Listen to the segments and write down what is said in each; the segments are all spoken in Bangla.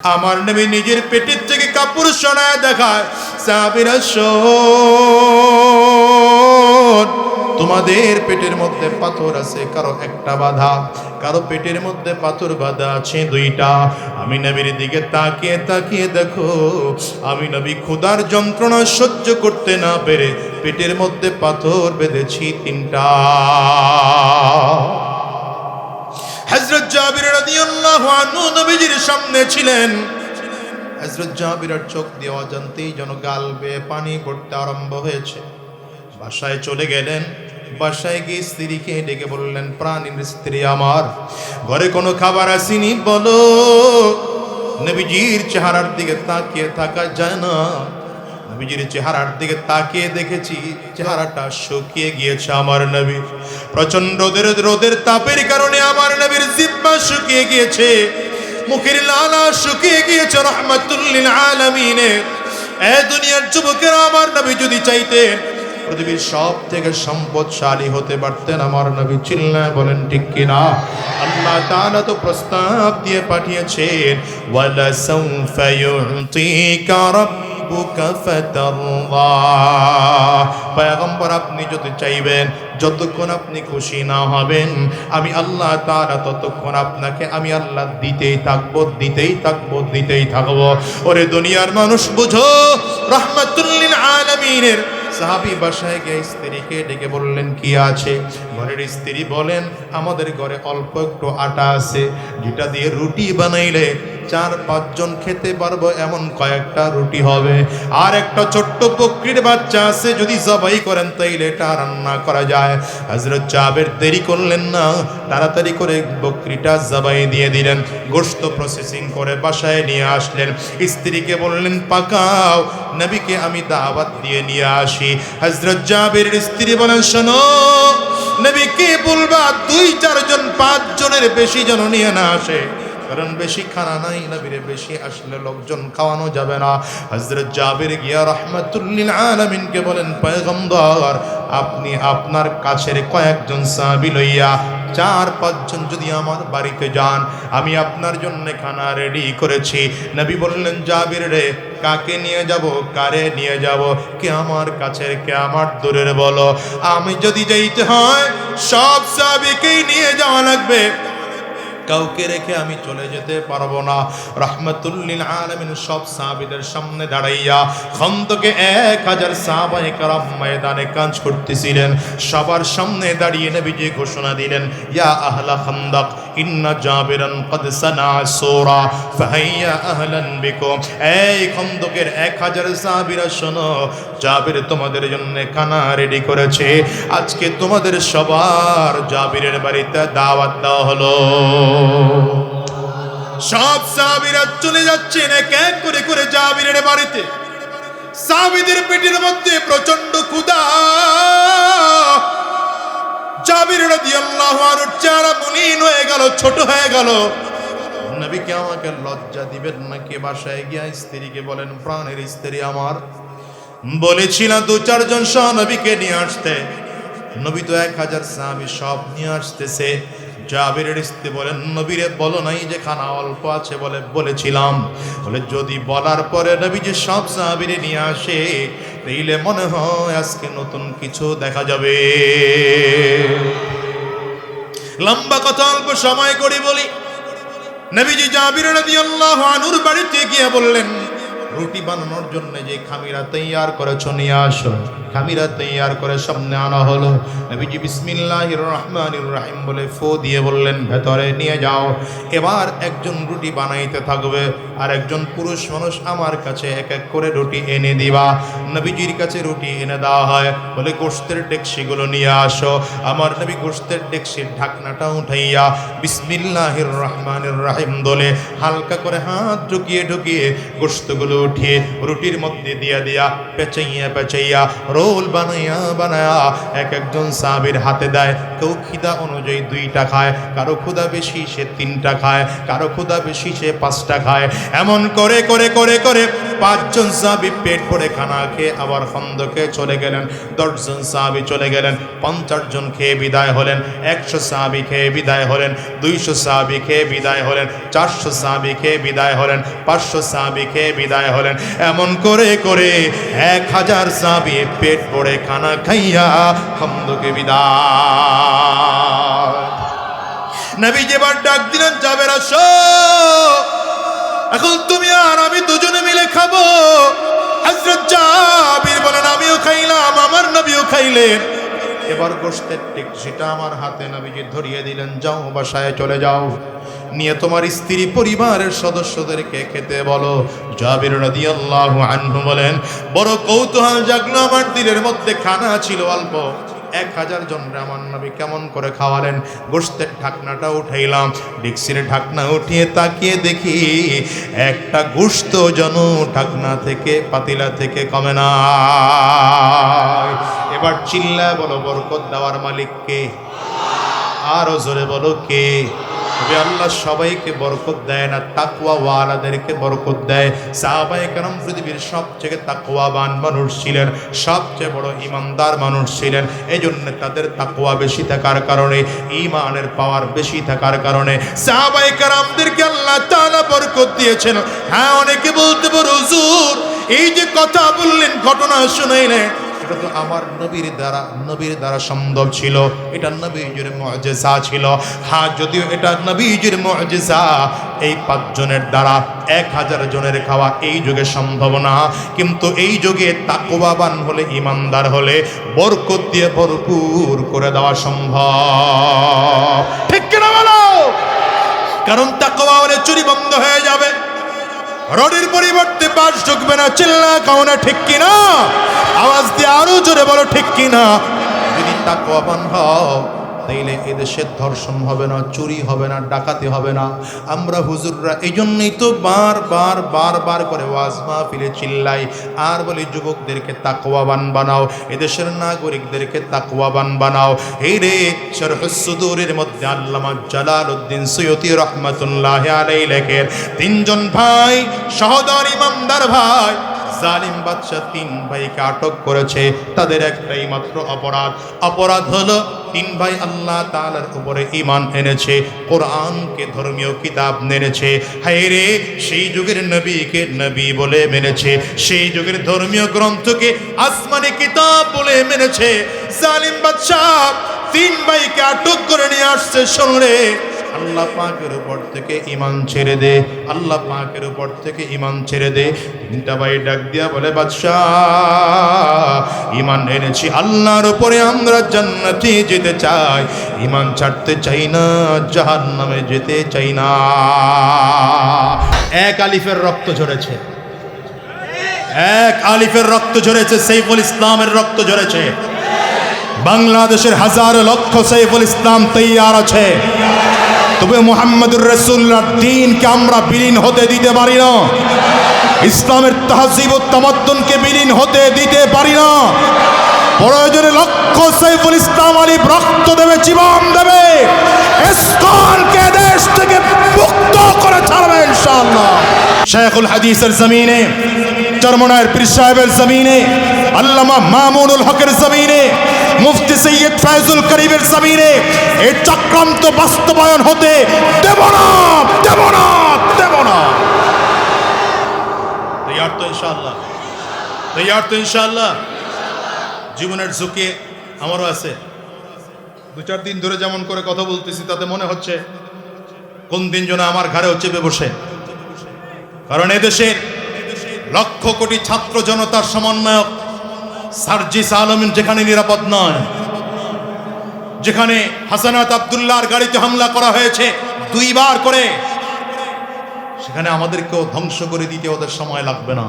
আমার নবী নিজের পেটের থেকে কাপড় সরায় দেখায়, সাবিরা তোমাদের পেটের মধ্যে পাথর আছে, কারও একটা বাধা, কারও পেটের মধ্যে পাথর বাঁধা আছে দুইটা। আমি নবীর দিকে তাকিয়ে তাকিয়ে দেখো, আমি নবী ক্ষুধার যন্ত্রণা সহ্য করতে না পেরে পেটের মধ্যে পাথর বেঁধেছি তিনটা। হযরত জাবির রাদিয়াল্লাহু আনহু নবীজির সামনে ছিলেন। হযরত জাবিরের চোখ দিয়ে অজান্তেই যেন গাল বেয়ে পানি পড়তে আরম্ভ হয়েছে। বাসায় চলে গেলেন। বাসায় গিয়ে স্ত্রীকে ডেকে বললেন, প্রাণীর স্ত্রী আমার, ঘরে কোনো খাবার আসেনি, বলো। নবীজির চেহারার দিকে তাকিয়ে থাকা যায় না। নবীজির চেহারার দিকে তাকিয়ে দেখেছি, চেহারাটা শুকিয়ে গিয়েছে আমার নবীর প্রচণ্ড রোদের রোদের তাপের কারণে আমার নবীর জিব্বা শুকিয়ে গিয়েছে, মুখের লালা শুকিয়ে গিয়েছে রহমাতুল্লিল আলামিনে। এ দুনিয়ার যুবকেরা আমার নবী যদি চাইতেন পৃথিবীর সব থেকে সম্পদশালী হতে পারতেন আমার নবী। চিল্লায় বলেন, ঠিক কিনা আল্লাহ তাআলা তো প্রস্তাব দিয়ে পাঠিয়েছেন, ওয়ালা সাউফা ইউতিকা রাব্বুকা ফাতারদা পয়গম্বর আপনি যদি চাইবেন যতক্ষণ আপনি খুশি না হবেন, আমি আল্লাহ তাআলা ততক্ষণ আপনাকে আমি আল্লাহ দিতেই থাকব দিতেই থাকব দিতেই থাকব। ওরে দুনিয়ার মানুষ, বুঝো? রহমাতুল্লিল আলামিনের সাহাবি বাসায় গিয়ে স্ত্রীকে ডেকে বললেন, কি আছে? ঘরের স্ত্রী বলেন, আমাদের ঘরে অল্প একটু আটা আছে, যেটা দিয়ে রুটি বানাইলে চার, পাঁচজন খেতে পারব, এমন কয়েকটা রুটি হবে। আর একটা ছোট্ট বকরির বাচ্চা আছে, যদি জবাই করেন তাইলে এটা রান্না করা যায়। হজরত চাবের দেরি করলেন না, তাড়াতাড়ি করে বকরিটা জবাই দিয়ে দিলেন। গোস্ত প্রসেসিং করে বাসায় নিয়ে আসলেন। স্ত্রীকে বললেন, পাকাও, নবীকে আমি দাওয়াত দিয়ে নিয়ে আসি। হজরত জাবের স্ত্রী বলেন, শোনো, নবীকে বলবা দুই, চারজন পাঁচ জনের বেশি যেন নিয়ে না আসে। কারণ বেশি খানা নাই নবীরে, বেশি আসলে লোকজন খাওয়ানো যাবে না। হজরত জাবির গিয়া রহমাতুল্লিল আলামিনকে বলেন, পয়গম্বর, আপনি আপনার কাছের কয়েকজন সাহাবী লইয়া চার, পাঁচজন যদি আমার বাড়িতে যান, আমি আপনার জন্য খানা রেডি করেছি। নবী বললেন, জাবির রে, কাকে নিয়ে যাব, কারে নিয়ে যাব? কে আমার কাছের, কে আমার দূরের বলো? আমি যদি যাইতে হয়, সব সাহাবীকেই নিয়ে যাওয়া লাগবে। কাউকে রেখে আমি চলে যেতে পারব না। রহমতুল্লিল আলমিন সব সাহাবিদের সামনে দাঁড়াইয়া খন্দকে এক হাজার সাহাবাই কারাম ময়দানে কাজ করতেছিলেন। সবার সামনে দাঁড়িয়ে নবীজি ঘোষণা দিলেন, ইয়া আহলা খন্দক, ইন্না জাবিরান কদ সানা সোরা, ফাহাইয়া আহলান বিকুম। এই খন্দকের এক হাজার সাহাবিরা শোনো জাবির তোমাদের জন্য খানা রেডি করেছে। আজকে তোমাদের সবার জাবিরের বাড়িতে দাওয়াত দেওয়া হলো। সব সাহাবিরা চলে যাচ্ছেন এক এক করে করে জাবিরের বাড়িতে। সাহাবিদের পেটের মধ্যে প্রচণ্ড ক্ষুধা। জাবির রাদিয়াল্লাহু আনহুর চেহারা মলিন হয়ে গেল, ছোট হয়ে গেল। নবীকে আমাকে লজ্জা দিবেন নাকি? বাসায় গিয়া স্ত্রীকে বলেন, প্রাণের স্ত্রী আমার। বলেছিলাম দু চারজন সহ নবীকে নিয়ে আসতে। নবী তো এক হাজার সাহাবি সব নিয়ে আসতেছে। জাবিরের স্ত্রী বলেন নবীরে বলো নাই যে খানা অল্প আছে বলে বলেছিলাম। বলে, যদি বলার পরে নবী যে সব সাহাবিরে নিয়ে আসে, তাইলে মনে হয় আজকে নতুন কিছু দেখা যাবে। লম্বা কথা, অল্প সময় করে বলি। নবীজি জাবির রাদিয়াল্লাহু আনহুর বাড়িতে গিয়ে বললেন রুটি বানানোর জন্য যে খামিরা তৈয়ার করেছ, নিয়ে আসো। খামিরা তৈয়ার করে সামনে আনা হলো। নবীজি বিসমিল্লাহির রহমানির রহিম বলে ফো দিয়ে বললেন, ভেতরে নিয়ে যাও। এবার একজন রুটি বানাইতে থাকবে। আর একজন পুরুষ মানুষ আমার কাছে এক এক করে রুটি এনে দিবা। নবীজির কাছে রুটি এনে দেওয়া হয়। বলে গোস্তের ডেকসিগুলো নিয়ে আসো। আমার নবী গোস্তের ডেকসির ঢাকনাটা উঠাইয়া বিসমিল্লাহির রহমানের রাহিম দলে হালকা করে হাত ঢুকিয়ে ঢুকিয়ে গোস্তগুলো উঠিয়ে রুটির মধ্যে দিয়া দিয়া পেঁচাইয়া পেঁচাইয়া রোল বানাইয়া বানায়া এক একজন সাহাবির হাতে দেয়। কেউ খিদা অনুযায়ী দুইটা খায়, কারও ক্ষুদা বেশি সে তিনটা খায়, কারও ক্ষুদা বেশি সে পাঁচটা খায়। এমন করে করে করে করে পাঁচজন সাহাবি পেট ভরে খানা খেয়ে আবার খন্দকে চলে গেলেন, দশজন সাহাবি চলে গেলেন পঞ্চাশ জন খেয়ে বিদায় হলেন, একশো সাহাবি খেয়ে বিদায় হলেন, দুইশো সাহাবি খেয়ে বিদায় হলেন, চারশো সাহাবি খেয়ে বিদায় হলেন, পাঁচশো সাহাবি খেয়ে বিদায় হলেন। এমন করে করে এক হাজার সাহাবি পেট ভরে খানা খাইয়া খন্দকে বিদায়। নবী যেবার ডাক দিলেন যাবে আসো। এখন তুমি আর আমি দুজনে মিলে খাব। হযরত জাবির বলেন, আমিও খাইলাম, আমার নবীও খাইলেন। এবার গোশতের টেকসিটা আমার হাতে, নবীজি ধরিয়ে দিলেন, যাও বাসায় চলে যাও। নিয়ে তোমার স্ত্রী পরিবারের সদস্যদেরকে খেতে বলো। জাবির রাদিয়াল্লাহু আনহু বলেন, বড় কৌতূহল জাগলো আমার দিলের মধ্যে, খানা ছিল অল্প। এক হাজার জন আমার নবী কেমন করে খাওয়ালেন? গোস্তের ঢাকনাটা উঠাইলাম, ডিক্সির ঢাকনা উঠিয়ে তাকিয়ে দেখি একটা গোস্ত যেন ঢাকনা থেকে, পাতিলা থেকে কমে না এবার চিল্লা বলো, বরকত দেওয়ার মালিককে। আরও জোরে বলো, কে? তবে আল্লাহ সবাইকে বরকত দেয় না তাকওয়া ওয়ালাদেরকে বরকত দেয়। সাহাবায়ে কেরাম পৃথিবীর সবচেয়ে তাকওয়াবান মানুষ ছিলেন, সবচেয়ে বড় ইমানদার মানুষ ছিলেন। এই জন্য তাদের তাকওয়া বেশি থাকার কারণে, ইমানের পাওয়ার বেশি থাকার কারণে সাহাবায়ে কেরামদেরকে আল্লাহ তাআলা বরকত দিয়েছেন। হ্যাঁ অনেকে বলতে পারো, হুজুর, এই যে কথা বললেন, ঘটনা শুনাইলেন এটা তো আমার নবীর দ্বারা নবীর দ্বারা সম্ভব ছিল, এটা নবীজির মুআজিজা ছিল। হ্যাঁ যদিও এটা নবীজির মুআজিজা এই পাঁচজনের দ্বারা এক হাজার জনের খাওয়া এই যুগে সম্ভব না। কিন্তু এই যুগে তাকওয়াবান হলে, ইমানদার হলে, বরকত দিয়ে ভরপুর করে দেওয়া সম্ভব। ঠিক কিনা বলো? কারণ তাকওয়া হলে চুরি বন্ধ হয়ে যাবে। রডের পরিবর্তে বাস ঢুকবে না, চিল্লা কাউনা ঠিক কিনা? আওয়াজ দিয়ে আরও জোরে বলো, ঠিক কিনা? যদি তাকওয়াবান হও তাইলে এদেশের ধর্ষণ হবে না, চুরি হবে না, ডাকাতি হবে না। আমরা হুজুররা এই জন্যই তো বার বার বার বার করে ওয়াজমা ফিরে চিল্লাই। আর বলি, যুবকদেরকে তাকওয়াবান বানাও, এদেশের নাগরিকদেরকে তাকওয়াবান বানাও। এই রে শরহুসুদুরের মধ্যে আল্লামা জালাল উদ্দিন সৈয়দি রহমতুল্লাহ আলাই লেখের তিনজন ভাই, সহদর ইমামদার ভাই জালিম বাদশাহ তিন ভাইকে আটক করেছে। তাদের একটাই মাত্র অপরাধ। অপরাধ হলো তিন ভাই আল্লাহ তাআলার উপরে ইমান এনেছে, কোরআনকে ধর্মীয় কিতাব মেনেছে। হায় রে, সেই যুগের নবীকে নবী বলে মেনেছে, সেই যুগের ধর্মীয় গ্রন্থকে আসমানি কিতাব বলে মেনেছে। জালিম বাদশাহ তিন ভাইকে আটক করে নিয়ে আসছে, শোনে আল্লাহ পাকের উপর থেকে ইমান ছেড়ে দে, আল্লাহ পাকের উপর থেকে ইমান ছেড়ে দে। তিনটা ভাই ডাক দিয়া বলে, বাদশাহ ইমান এনেছি। আল্লাহর উপরে আমরা জান্নাতে যেতে চাই। ইমান ছাড়তে চাই না জাহান নামে যেতে চাই না। এক আলিফের রক্ত ঝরেছে। এক আলিফের রক্ত ঝরেছে, সেইফুল ইসলামের রক্ত ঝরেছে। বাংলাদেশের হাজার লক্ষ সাইফুল ইসলাম তৈয়ার আছে। তবে মোহাম্মদুর রসুল্লার দিনকে আমরা বিলীন হতে দিতে পারি না। ইসলামের তাহজিব ও তামাদ্দুনকে বিলীন হতে দিতে পারি না। প্রয়োজনে লক্ষ সাইফুল ইসলাম আলী রক্ত দেবে, জীবন দেবে। ইসকনকে দেশ থেকে মুক্ত করে ছাড়বে ইনশাআল্লাহ। শেখুল হাদিসের জমিনে চরমনায়ের পীর সাহেবের জমিনে, আল্লামা মামুনুল হকের জমিনে, মুফতি সৈয়দ ফয়জুল করিমের জমিনে এই চক্রান্ত বাস্তবায়ন হতে দেব না দেব না দেব না। তৈয়ার তো ইনশাআল্লাহ। তৈয়ার তো ইনশাআল্লাহ। জীবনের ঝুঁকি আমারও আছে। দু চার দিন ধরে যেমন করে কথা বলতেছি, তাতে মনে হচ্ছে কোন দিন যেন আমার ঘরেও চেপে বসে। কারণ এদেশের লক্ষ কোটি ছাত্র জনতার সমন্বয়ক সার্জিস আলমিন যেখানে নিরাপদ নয়, যেখানে হাসানাত আবদুল্লাহর গাড়িতে হামলা করা হয়েছে দুইবার করে, সেখানে আমাদেরকেও ধ্বংস করে দিতে ওদের সময় লাগবে না।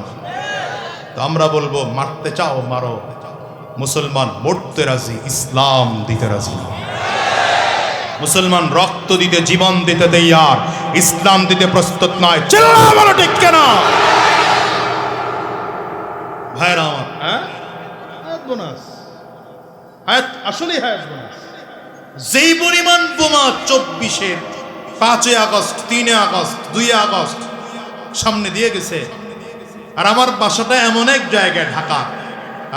তো আমরা বলব, মারতে চাও, মারো। মুসলমান, মরতে রাজি, ইসলাম দিতে রাজি। মুসলমান, রক্ত দিতে, জীবন দিতে দেয়ার ইসলাম দিতে প্রস্তুত নয়। বলো ঠিক কেনা? ভাইরা আমার। হ্যাঁ? হায়াত বোনাস। হায়াত আসলেই হায়াত বোনাস। যেই পরিমাণ বোমা চব্বিশের পাঁচই আগস্ট তিনে আগস্ট দুই আগস্ট সামনে দিয়ে গেছে আর আমার বাসাটা এমন এক জায়গায় ঢাকা।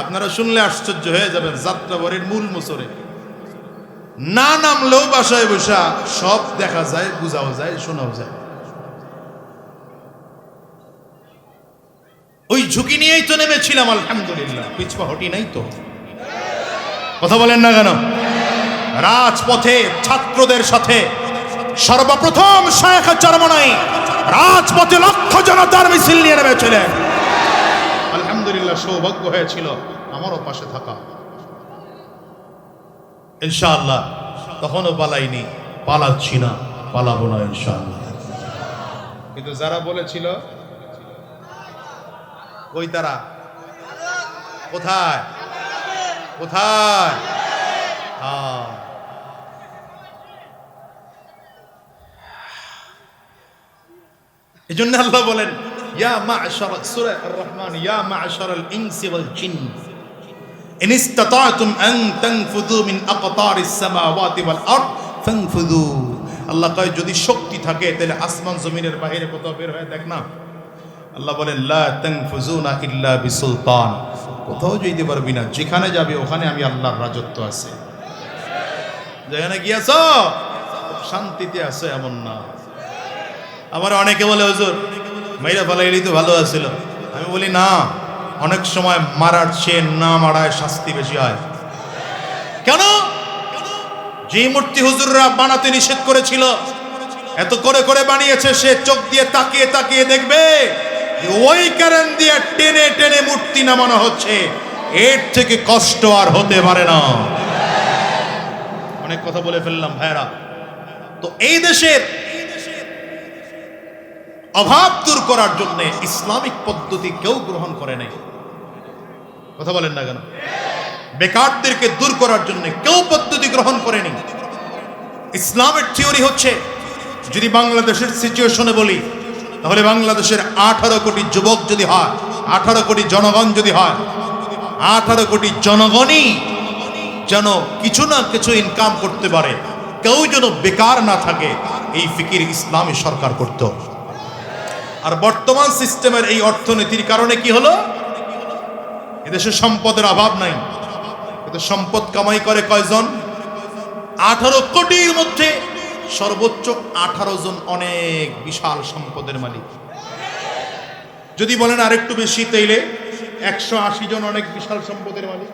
আপনারা শুনলে আশ্চর্য হয়ে যাবেন যাত্রাবাড়ির মূল মুসরে। না নামলেও বাসায় বসা সব দেখা যায় বোঝাও যায় শোনাও যায়। ওই ঝুঁকি নিয়েই তো নেমেছিলাম, আলহামদুলিল্লাহ। পিছপা হটি নাই তো। কথা বলেন না কেন? রাজপথে ছাত্রদের সাথে সর্বপ্রথম শায়েখ চরমনাই রাজপথে লক্ষ জনতার মিছিল নিয়ে নেমেছিলেন। আলহামদুলিল্লাহ, সৌভাগ্য হয়েছিল আমারও পাশে থাকা। ইনশাআল্লাহ, তখনও পালাইনি, পালাচ্ছি না, পালাবো না ইনশাআল্লাহ। কিন্তু যারা বলেছিল কই তারা? কোথায়? কোথায়? হ্যাঁ। এই জন্য আল্লাহ বলেন, ইয়া মা'শার, সূরা আর-রহমান, ইয়া মা'শারাল ইনসি ওয়াল জিন। ইন ইসতাতা'তুম আন তানফুযু মিন আকতারিস সামাওয়াতি ওয়াল আরদ, ফানফুযু। আল্লাহ কয়, যদি শক্তি থাকে, তাহলে আসমান জমিনের বাইরে কোথাও বের হয়ে দেখ না। আল্লাহ বলেন, লা তানফুযুনা ইল্লা বিসুলতান। কোথাও যেতে পারবি না। যেখানে যাবে, ওখানে আমি আল্লাহর রাজত্ব আছে। যেখানে গিয়েছ শান্তিতে আছে, এমন না। আমার অনেকে বলে, হুজুর, মাইরা ফেলাইলি তো ভালো আছিল। আমি বলি, না, অনেক সময় মারার চেয়ে না মারায় শাস্তি বেশি হয়। কেন? যে মূর্তি হুজুররা বানাতে নিষেধ করেছিল, এত করে করে বানিয়েছে, সে চোখ দিয়ে তাকিয়ে তাকিয়ে দেখবে। ওই কারণ দিয়ে টেনে টেনে মূর্তি নামানো হচ্ছে। এর থেকে কষ্ট আর হতে পারে না। অনেক কথা বলে ফেললাম ভাইরা তো এই দেশের অভাব দূর করার জন্য ইসলামিক পদ্ধতি কেউ গ্রহণ করে নাই। কথা বলেন না কেন? বেকারদেরকে দূর করার জন্য কেউ পদ্ধতি গ্রহণ করেনি। ইসলামের থিওরি হচ্ছে, যদি বাংলাদেশের সিচুয়েশনে বলি তাহলে বাংলাদেশের আঠারো কোটি যুবক যদি হয়, আঠারো কোটি জনগণ যদি হয়, আঠারো কোটি জনগণই যেন কিছু না কিছু ইনকাম করতে পারে। কেউ যেন বেকার না থাকে, এই ফিকির ইসলামী সরকার করত। আর বর্তমান সিস্টেমের এই অর্থনীতির কারণে কি হলো? এদেশে সম্পদের অভাব নাই। কিন্তু সম্পদ কামাই করে কয়জন? আঠারো কোটির মধ্যে সর্বোচ্চ আঠারো জন অনেক বিশাল সম্পদের মালিক। যদি বলেন আরেকটু বেশি, তাইলে একশো আশি জন অনেক বিশাল সম্পদের মালিক।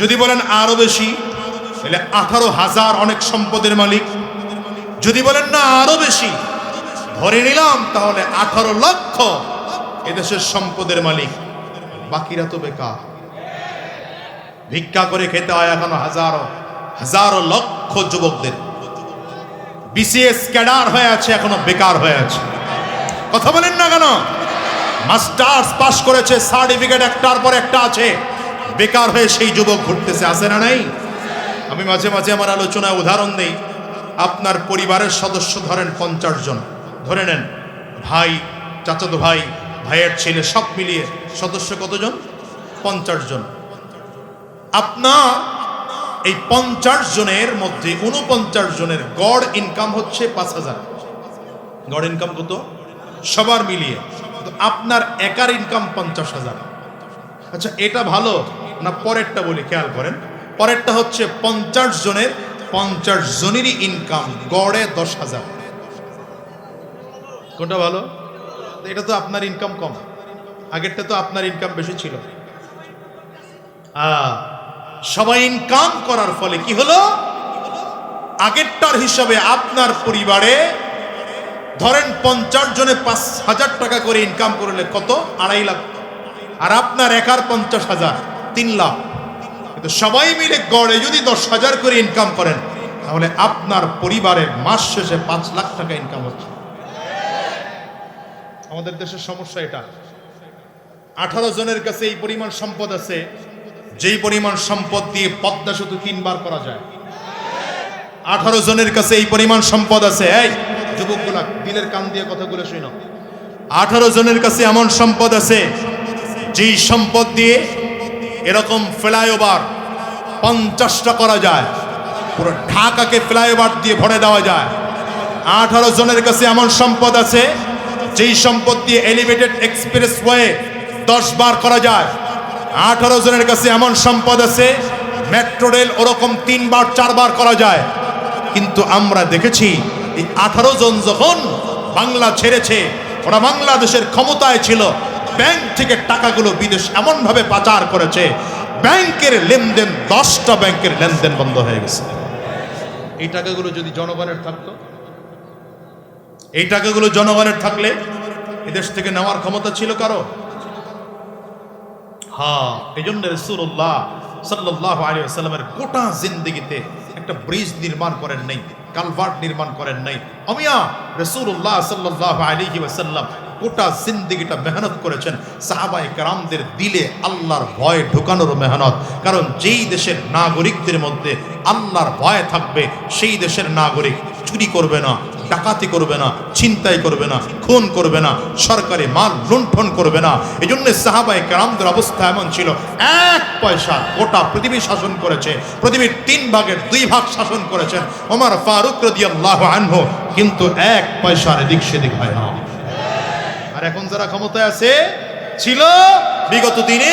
যদি বলেন আরও বেশি তাহলে আঠারো হাজার অনেক সম্পদের মালিক। যদি বলেন না আরও বেশি, ধরে নিলাম তাহলে আঠারো লক্ষ এদেশের সম্পদের মালিক। বাকিরা তো বেকার। ভিক্ষা করে খেতে হয় এখনও হাজারো হাজারো লক্ষ যুবকদের। বিসিএস ক্যাডার হয়ে আছে, এখনও বেকার হয়ে আছে। কথা বলেন না কেন? মাস্টার্স পাশ করেছে, সার্টিফিকেট একটার পর একটা আছে। বেকার হয়ে সেই যুবক ঘুরতেছে, আছে না নাই? আমি মাঝে মাঝে আমার আলোচনায় উদাহরণ দেই। আপনার পরিবারের সদস্য ধরেন পঞ্চাশ জন। ধরে নেন, ভাই, চাচাতো ভাই, ভাইয়ের ছেলে সব মিলিয়ে সদস্য কতজন? পঞ্চাশ জন। আপনার এই পঞ্চাশ জনের মধ্যে উনপঞ্চাশ জনের গড় ইনকাম হচ্ছে পাঁচ হাজার। গড় ইনকাম কত? সবার মিলিয়ে। আপনার একার ইনকাম পঞ্চাশ হাজার। আচ্ছা এটা ভালো না পরেরটা বলি? খেয়াল করেন। পরেরটা হচ্ছে পঞ্চাশ জনের পঞ্চাশ জনেরই ইনকাম গড়ে দশ হাজার। কোনটা ভালো? এটা তো আপনার ইনকাম কম। আগেরটা তো আপনার ইনকাম বেশি ছিল। আহ, সবাই ইনকাম করার ফলে কি হলো? আগেরটার হিসাবে আপনার পরিবারে ধরেন পঞ্চাশ জনে পাঁচ হাজার টাকা করে ইনকাম করলে কত? আড়াই লাখ। আর আপনার একার পঞ্চাশ হাজার, তিন লাখ। কিন্তু সবাই মিলে গড়ে যদি দশ হাজার করে ইনকাম করেন, তাহলে আপনার পরিবারের মাস শেষে পাঁচ লাখ টাকা ইনকাম হচ্ছে। আমাদের দেশের সমস্যা এটা। আঠারো জনের কাছে এই পরিমাণ সম্পদ আছে। যেই পরিমাণ সম্পদ দিয়ে পদ্মা সেতু তিনবার করা যায়। আঠারো জনের কাছে এই পরিমাণ সম্পদ আছে। এই, যুবকগুলা, দিলের কান দিয়ে কথাগুলো শুনো। আঠারো জনের কাছে এমন সম্পদ আছে, যেই সম্পদ দিয়ে এরকম ফ্লাইওভার পঞ্চাশটা করা যায়। পুরো ঢাকাকে ফ্লাইওভার দিয়ে ভরে দেওয়া যায়। আঠারো জনের কাছে এমন সম্পদ আছে, যেই সম্পদ দিয়ে এলিভেটেড এক্সপ্রেস ওয়ে দশ বার করা যায়। আঠারো জনের কাছে এমন সম্পদ আছে মেট্রো রেল ওরকম তিনবার চারবার করা যায়। কিন্তু আমরা দেখেছি এই আঠারো জন যখন বাংলা ছেড়েছে ওরা বাংলাদেশের ক্ষমতায় ছিল ব্যাংক থেকে টাকাগুলো বিদেশ এমনভাবে পাচার করেছে ব্যাংকের লেনদেন দশটা ব্যাংকের লেনদেন বন্ধ হয়ে গেছে। এই টাকাগুলো যদি জনগণের থাকতো? এই টাকাগুলো জনগণের থাকলে এদেশ থেকে নেওয়ার ক্ষমতা ছিল কারও? হ্যাঁ এই জন্য রসুল্লাহ সাল্লাহ আলী সাল্লামের গোটা জিন্দগিতে একটা ব্রিজ নির্মাণ করেন নাই, কালভার্ট নির্মাণ করেন নাই। অমিয়া রসুল্লাহ সাল্লাহ আলী ওয়াসাল্লাম গোটা জিন্দগিটা মেহনত করেছেন। সাহাবাই কারামদের দিলে আল্লাহর ভয় ঢুকানোর মেহনত। কারণ যেই দেশের নাগরিকদের মধ্যে আল্লাহর ভয় থাকবে, সেই দেশের নাগরিক চুরি করবে না। ডাকাতি করবে না চিন্তাই করবে না, খুন করবে না, সরকারি মাল লুণ্ঠন করবে না। এই জন্য সাহাবাই কারামদের অবস্থা এমন ছিল, এক পয়সা গোটা পৃথিবী শাসন করেছে, পৃথিবীর তিন ভাগের দুই ভাগ শাসন করেছেন ওমর ফারুক রদি আল্লাহ আনহু, কিন্তু এক পয়সার এদিক সেদিক হয় না। আর এখন যারা ক্ষমতায় আছে, ছিল বিগত দিনে,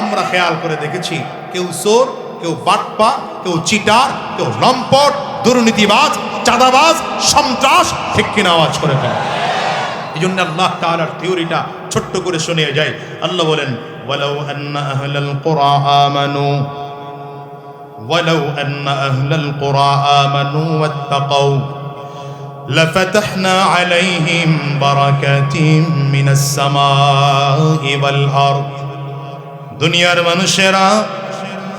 আমরা খেয়াল করে দেখেছি, কেউ চোর, কেউ বাটপা, কেউ চিটার, কেউ লম্পট দুর্নীতিবাজ চাঁদাবাজ সন্ত্রাস ঠিক কিনা আওয়াজ করে ফেলে এই জন্য আল্লাহ তাআলার থিওরিটা ছোট্ট করে শুনিয়ে যায় আল্লাহ বলেন ওয়ালাউ আন্না আহলাল কুরা আমানু ولو أن أهل القرى آمنوا واتقوا لفتحنا عليهم بركات من السماء والأرض দুনিয়ার মানুষেরা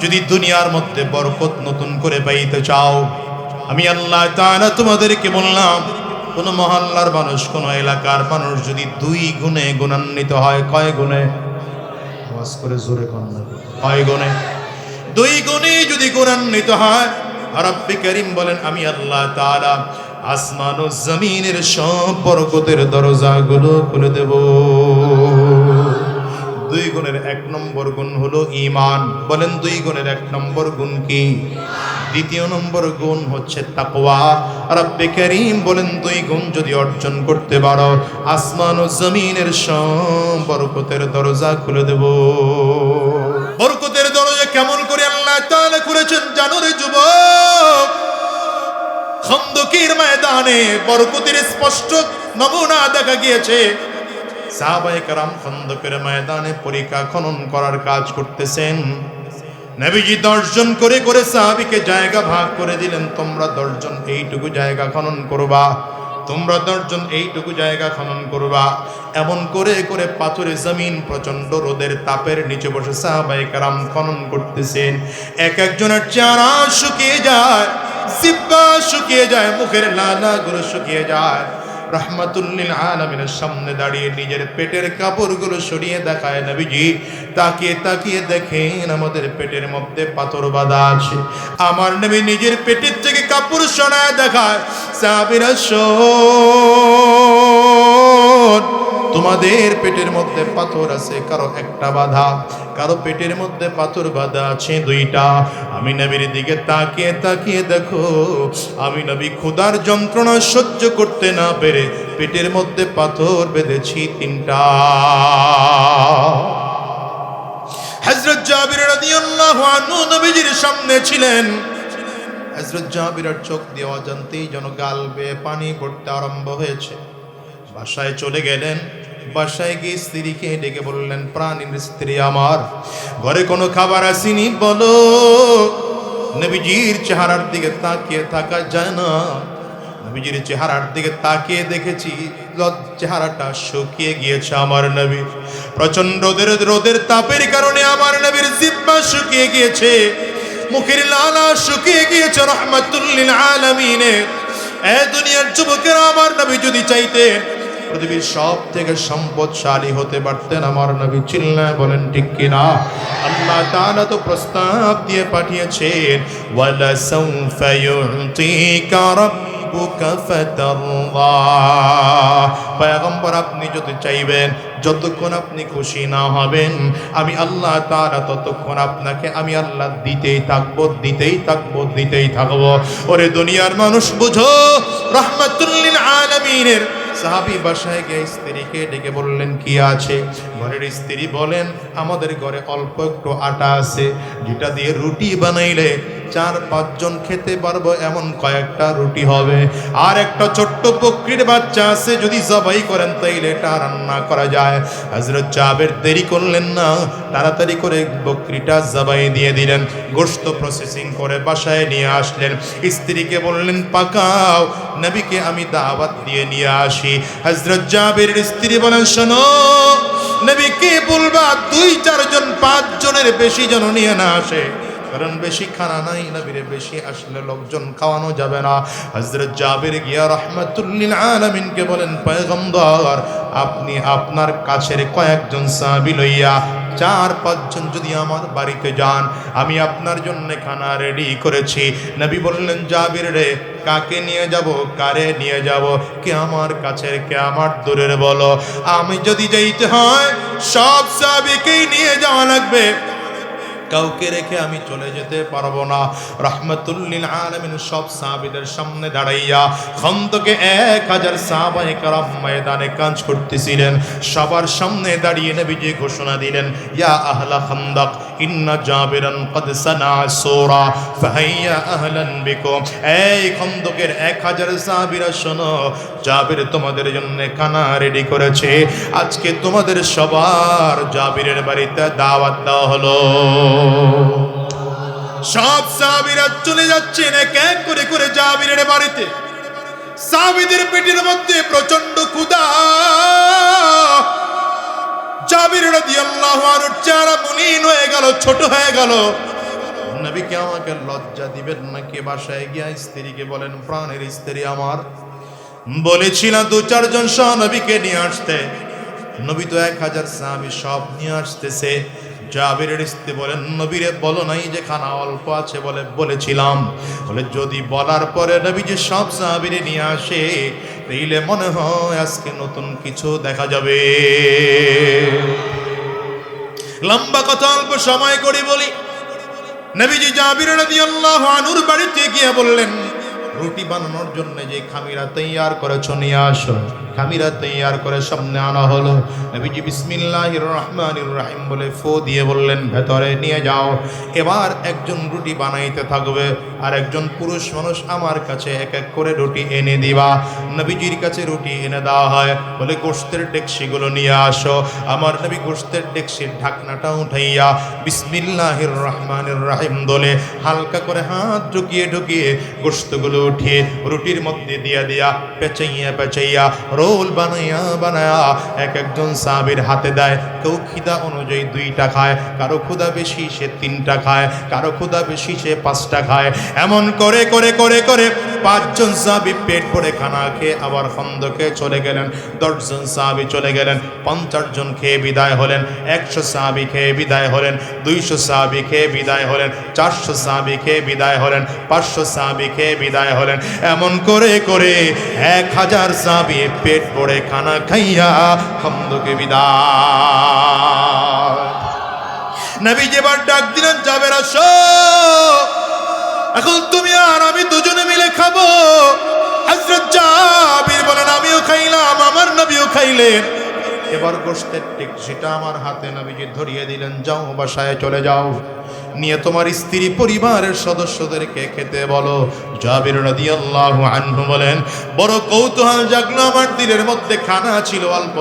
যদি দুনিয়ার মধ্যে বরকত নতুন করে পাইতে চাও আমি আল্লাহ তাআলা তোমাদেরকে বললাম, কোন মহল্লার মানুষ, কোন এলাকার মানুষ যদি দুই গুণে গুণান্বিত হয়, কয় গুণে? আওয়াজ করে জোরে কন্যা কয় গুণে? দুই গুণে যদি গুণান্বিত হয়, রব্বি করিম বলেন, আমি আল্লাহ তাআলা আসমান ও জমিনের সব বরকতের দরজাগুলো খুলে দেব। দুই গুণের এক নম্বর গুণ হলো ইমান বলেন দুই গুণের এক নম্বর গুণ কি? দ্বিতীয় নম্বর গুণ হচ্ছে তাকওয়া। রব্বে করিম বলেন দুই গুণ যদি অর্জন করতে পারো, আসমান ও জমিনের বরকতের দরজা খুলে দেব। বরকতের দরজা কেমন করে আল্লাহ তাআলা করেছেন জানো রে যুবক? খন্দকির ময়দানে বরকতের স্পষ্ট নমুনা দেখা গিয়েছে। সাহাবায়ে কারাম খন্দকের ময়দানে পরীক্ষা খনন করার কাজ করতেছেন। নবীজি দর্শন করে করে সাহাবিকে জায়গা ভাগ করে দিলেন, তোমরা দর্শন এইটুকু জায়গা খনন করবা, তোমরা দর্জন এইটুকু জায়গা খনন করবা। এমন করে করে পাথরে জমিন প্রচণ্ড রোদের তাপের নিচে বসে সাহাবাই কারাম খনন করতেছেন। এক একজনের চারা শুকিয়ে যায় শুকিয়ে যায়, মুখের লালা গুলো শুকিয়ে যায়। রহমাতুল্লিল আলমিনের সামনে দাঁড়িয়ে নিজের পেটের কাপড়গুলো সরিয়ে দেখায় নবীজি। তাকিয়ে তাকিয়ে দেখেন আমাদের পেটের মধ্যে পাথর বাঁধা আছে। আমার নবী নিজের পেটের থেকে কাপড় সরায় দেখায়। সাবিরা শোন। তোমাদের পেটের মধ্যে পাথর আছে, কারও একটা বাধা, কারও পেটের মধ্যে পাথর বাঁধা আছে দুইটা। আমি নবীর দিকে তাকিয়ে তাকিয়ে দেখো, আমি নবী ক্ষুধার যন্ত্রণা সহ্য করতে না পেরে পেটের মধ্যে পাথর বেঁধেছি তিনটা। হযরত জাবির রাদিয়াল্লাহু আনহু নবীজির সামনে ছিলেন। হযরত জাবিরের চোখ দিয়ে অজান্তেই যেন গাল বেয়ে পানি পড়তে আরম্ভ হয়েছে। বাসায় চলে গেলেন। বাসায় গিয়ে স্ত্রীকে ডেকে বললেন, প্রাণীর স্ত্রী আমার, ঘরে কোনো খাবার আসেনি, বলো। নবীজির চেহারার দিকে তাকিয়ে থাকা যায় না। নবীজির চেহারার দিকে তাকিয়ে দেখেছি চেহারাটা শুকিয়ে গিয়েছে আমার নবীর প্রচণ্ড রোদের রোদের তাপের কারণে আমার নবীর জিব্বা শুকিয়ে গিয়েছে, মুখের লালা শুকিয়ে গিয়েছে রহমাতুল্লিল আলামিনে এ দুনিয়ার যুবকেরা আমার নবী যদি চাইতেন পৃথিবীর সব থেকে সম্পদশালী হতে পারতেন আমার নবী চিল্লায় বলেন, ঠিক কিনা? আল্লাহ তাআলা তো প্রস্তাব দিয়ে পাঠিয়েছেন, ওয়ালা সাউফা ইউতিকা রাব্বুকা ফাতারদা পয়গম্বর, আপনি যদি চাইবেন, যতক্ষণ আপনি খুশি না হবেন, আমি আল্লাহ তাআলা ততক্ষণ আপনাকে, আমি আল্লাহ দিতেই থাকব দিতেই থাকব দিতেই থাকব। ওরে দুনিয়ার মানুষ, বুঝো রহমাতুল্লিল আলামিনের সাহাবি বাসায় গিয়ে স্ত্রীকে ডেকে বললেন কি আছে? ঘরের স্ত্রী বলেন, আমাদের ঘরে অল্প একটু আটা আছে। যেটা দিয়ে রুটি বানাইলে চার পাঁচজন খেতে পারব, এমন কয়েকটা রুটি হবে। আর একটা ছোট্ট বকরির বাচ্চা আছে, যদি জবাই করেন তাইলে এটা রান্না করা যায়। হজরত চাবের দেরি করলেন না। তাড়াতাড়ি করে বকরিটা জবাই দিয়ে দিলেন। গোস্ত প্রসেসিং করে বাসায় নিয়ে আসলেন। স্ত্রীকে বললেন, পাকাও, নবীকে আমি দাওয়াত দিয়ে নিয়ে আসি। হজরত জাবের স্ত্রী বলেন, শোনো নবীকে বলবা, দুই চারজন, পাঁচজনের বেশি যেন নিয়ে না আসে? কারণ বেশি খানা নাই নবীরে, বেশি আসলে লোকজন খাওয়ানো যাবে না। হজরত জাবির গিয়া রহমাতুল্লিল আলমিনকে বলেন, পয়গম্বর, আপনি আপনার কাছের কয়েকজন সাহাবী লইয়া চার, পাঁচজন যদি আমার বাড়িতে যান, আমি আপনার জন্য খানা রেডি করেছি। নবী বললেন, জাবির রে, কাকে নিয়ে যাব, কারে নিয়ে যাব? কে আমার কাছে কে আমার দূরের বলো? আমি যদি যাইতে হয়, সব সাবিকেই নিয়ে যাওয়া লাগবে। কাউকে রেখে আমি চলে যেতে পারব না। রহমতুল্লিন আলমিন সব সাবিদের সামনে দাঁড়াইয়া খন্দকে এক হাজার সাহাবাই কারাম ময়দানে কাজ করতেছিলেন। সবার সামনে দাঁড়িয়ে নবীজি ঘোষণা দিলেন, ইয়া আহলা খন্দক ইন্না জাবিরান কদ সানা সোরা, ফাহাইয়া আহলান বিকুম। এই খন্দকের এক হাজার সাহাবিরা শোনো, জাবির তোমাদের জন্য কানা রেডি করেছে। আজকে তোমাদের সবার জাবিরের বাড়িতে দাওয়াত দেওয়া হলো। সব সাহাবিরা চলে যাচ্ছেন এক এক করে করে জাবিরের বাড়িতে। সাহাবিদের পেটের মধ্যে প্রচণ্ড ক্ষুধা। আনহু চেহারা মলিন হয়ে গেল, ছোট হয়ে গেল। নবীকে আমাকে লজ্জা দিবেন নাকি বাসায় গিয়া স্ত্রীকে বলেন, প্রাণের স্ত্রী আমার। বলেছিলাম দু চারজন সহ নবীকে নিয়ে আসতে। নবী তো এক হাজার সাহাবি সব নিয়ে আসতেছে। জাবিরের স্ত্রী বলেন, নবীরে বলো নাই যে খানা অল্প আছে বলে বলেছিলাম। বলে, যদি বলার পরে নবী যে সব সাহাবিরে নিয়ে আসে, তাইলে মনে হয় আজকে নতুন কিছু দেখা যাবে। লম্বা কথা, অল্প সময় করে বলি। নবীজি জাবির রাদিয়াল্লাহু আনহুর বাড়িতে গিয়ে বললেন, রুটি বানানোর জন্য যে খামিরা তৈয়ার করেছ, নিয়ে আসো। খামিরা তৈয়ার করে সামনে আনা হলো। নবীজি বিসমিল্লাহির রহমানির রহিম বলে ফো দিয়ে বললেন, ভেতরে নিয়ে যাও। এবার একজন রুটি বানাইতে থাকবে, আর একজন পুরুষ মানুষ আমার কাছে এক এক করে রুটি এনে দিবা। নবীজির কাছে রুটি এনে দেওয়া হয়। বলে গোস্তের ডেকসিগুলো নিয়ে আসো। আমার নবী গোস্তের ডেকসির ঢাকনাটা উঠাইয়া বিসমিল্লাহির রহমানির রাহিম দলে হালকা করে হাত ঢুকিয়ে ঢুকিয়ে গোস্তগুলো উঠিয়ে রুটির মধ্যে দিয়া দিয়া পেঁচাইয়া পেঁচাইয়া রোল বানাইয়া বানায়া এক একজন সাহাবির হাতে দেয়। কেউ খিদা অনুযায়ী দুইটা খায়, কারও ক্ষুদা বেশি সে তিনটা খায়, কারও ক্ষুদা বেশি সে পাঁচটা খায়। এমন করে করে করে করে পাঁচজন সাহাবি পেট ভরে খানা খেয়ে আবার খন্দকে চলে গেলেন। দশজন সাহাবি চলে গেলেন। পঞ্চাশ জন খেয়ে বিদায় হলেন। একশো সাহাবি খেয়ে বিদায় হলেন। দুইশো সাহাবি খেয়ে বিদায় হলেন। চারশো সাহাবি খেয়ে বিদায় হলেন। পাঁচশো সাহাবি খেয়ে বিদায় হলেন। এমন করে করে এক হাজার সাহাবি পেট ভরে খানা খাইয়া খন্দকে বিদায় নবী যেবার ডাক দিলেন যাবে এখন তুমি আর আমি দুজনে মিলে খাব। হযরত জাবির বলেন, আমিও খাইলাম, আমার নবীও খাইলেন। এবার গোষ্ঠের ঠিক সেটা আমার হাতে নবীজি ধরিয়ে দিলেন, যাও বাসায় চলে যাও। নিয়ে তোমার স্ত্রী পরিবারের সদস্যদেরকে খেতে বলো। জাবির নদী আনহু বলেন, বড় কৌতূহল জাগলো আমার দিলের মধ্যে, খানা ছিল অল্প।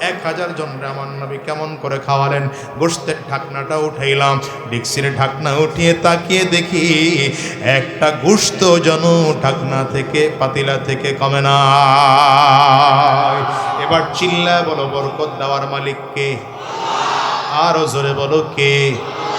এক হাজার জন আমার নবী কেমন করে খাওয়ালেন? গোস্তের ঢাকনাটা উঠাইলাম, ডিক্সির ঢাকনা উঠিয়ে তাকিয়ে দেখি একটা গোস্ত যেন ঢাকনা থেকে, পাতিলা থেকে কমে না এবার চিল্লা বলো, বরকত দেওয়ার মালিককে আরও জোরে বলো, কে?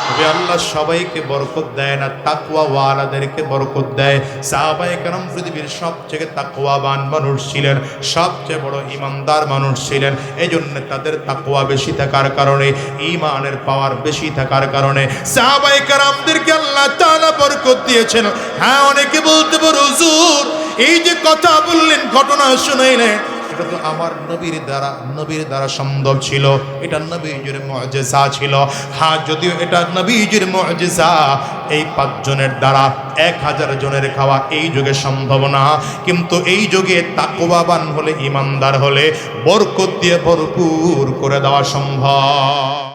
তবে আল্লাহ সবাইকে বরকত দেয় না তাকুয়া ওয়ালাদেরকে বরকত দেয়। সাহাবায়ে কারাম পৃথিবীর সবচেয়ে তাকুয়াবান মানুষ ছিলেন, সবচেয়ে বড় ইমানদার মানুষ ছিলেন। এই জন্য তাদের তাকুয়া বেশি থাকার কারণে ইমানের পাওয়ার বেশি থাকার কারণে। সাহাবায়ে কারামদেরকে আল্লাহ তাআলা বরকত দিয়েছেন। হ্যাঁ অনেকে বলতে পারো, হুজুর, এই যে কথা বললেন, ঘটনা শুনাইলেন এটা তো আমার নবীর দ্বারা নবীর দ্বারা সম্ভব ছিল, এটা নবীজির মজেসা ছিল। হ্যাঁ যদিও এটা নবীজির মজেসা এই পাঁচজনের দ্বারা এক হাজার জনের খাওয়া এই যুগে সম্ভব না। কিন্তু এই যুগে তাকবাবান হলে, ইমানদার হলে, বরকত দিয়ে ভরপুর করে দেওয়া সম্ভব।